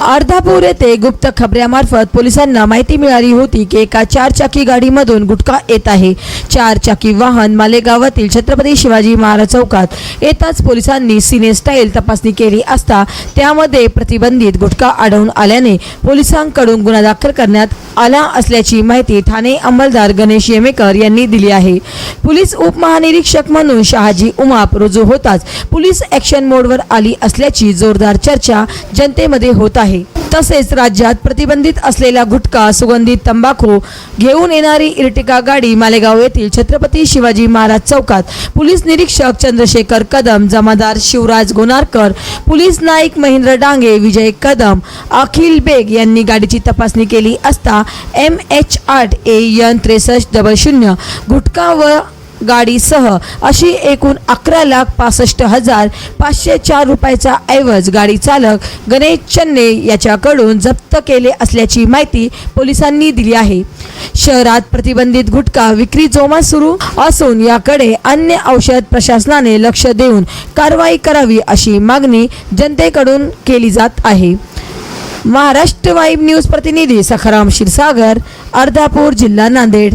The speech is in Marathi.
अर्धापूर येथे गुप्त खबऱ्यामार्फत पोलिसांना माहिती मिळाली होती की एका चारचाकी गाडीमधून गुटखा येत आहे. चारचाकी वाहन मालेगावातील छत्रपती शिवाजी महाराज चौकात येताच पोलिसांनी सिने स्टाईल तपासणी केली असता त्यामध्ये प्रतिबंधित गुटखा आढळून आल्याने पोलिसांकडून गुन्हा दाखल करण्यात आला असल्याची माहिती ठाणे अंमलदार गणेश येमेकर यांनी दिली आहे. पोलीस उपमहानिरीक्षक म्हणून शहाजी उमाप रुजू होताच पोलीस ऍक्शन मोडवर आली असल्याची जोरदार चर्चा जनतेमध्ये होत आहे. तसेच राज्यात प्रतिबंधित असलेला गुटखा सुगंधित तंबाखू घेऊन येणारी इर्टिका गाडी मालेगाव येथील छत्रपती शिवाजी महाराज चौकात. पोलीस निरीक्षक चंद्रशेखर कदम जमादार शिवराज गोनारकर पोलीस नाईक महेंद्र डांगे विजय कदम अखिल बेग यांनी गाडीची तपासणी केली असता एम एच आठ ए यन त्रेसष्ट डबल शून्य गुटखा व गाडीसह अशी एकूण अकरा लाख पासष्ट हजार पाचशे चार रुपयाचा ऐवज गाडी चालक गणेश चन्ने याच्याकडून जप्त केले असल्याची माहिती पोलिसांनी दिली आहे. शहरात प्रतिबंधित गुटखा विक्री जोमात सुरू असून याकडे अन्य औषध प्रशासनाने लक्ष देऊन कारवाई करावी अशी मागणी जनतेकडून केली जात आहे. महाराष्ट्र वाईब न्यूज प्रतिनिधी सखाराम क्षीरसागर अर्धापूर जिल्हा नांदेड.